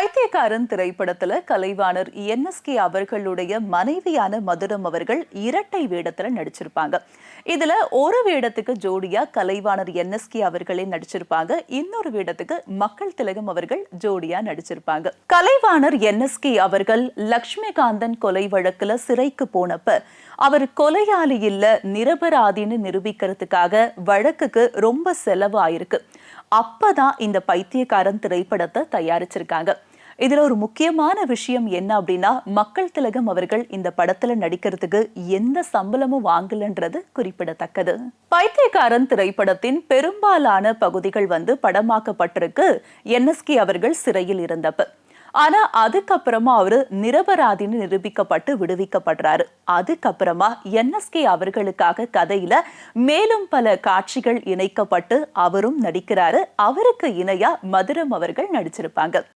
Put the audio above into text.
பைத்தியக்காரன் திரைப்படத்துல கலைவாணர் என்எஸ்கே அவர்களுடைய மனைவியான மதுரம் அவர்கள் இரட்டை வேடத்துல நடிச்சிருப்பாங்க. இதுல ஒரு வேடத்துக்கு ஜோடியா கலைவாணர் என்எஸ்கே அவர்களே நடிச்சிருப்பாங்க. இன்னொரு வேடத்துக்கு மக்கள் திலகம் அவர்கள் ஜோடியா நடிச்சிருப்பாங்க. கலைவாணர் என்எஸ்கே அவர்கள் லக்ஷ்மிகாந்தன் கொலை வழக்குல சிறைக்கு போனப்ப அவர் கொலையாளி இல்ல நிரபராதின்னு நிரூபிக்கிறதுக்காக வழக்குக்கு ரொம்ப செலவு ஆயிருக்கு அப்பதான் இந்த பைத்தியக்காரன் திரைப்படத்தை தயாரிச்சிருக்காங்க. இதுல ஒரு முக்கியமான விஷயம் என்ன அப்படின்னா மக்கள் திலகம் அவர்கள் இந்த படத்துல நடிக்கிறதுக்கு எந்த சம்பளமும் வாங்கலன்றது குறிப்பிடத்தக்கது. பைத்தியக்காரன் திரைப்படத்தின் பெரும்பாலான பகுதிகள் வந்து படமாக்கப்பட்டிருக்கு என்எஸ்கே அவர்கள் சிறையில் இருந்தப்ப. ஆனா அதுக்கப்புறமா அவரு நிரபராதின்னு நிரூபிக்கப்பட்டு விடுவிக்கப்படுறாரு. அதுக்கப்புறமா என்எஸ்கே அவர்களுக்காக கதையில மேலும் பல காட்சிகள் இணைக்கப்பட்டு அவரும் நடிக்கிறாரு. அவருக்கு இணையா மதுரம் அவர்கள் நடிச்சிருப்பாங்க.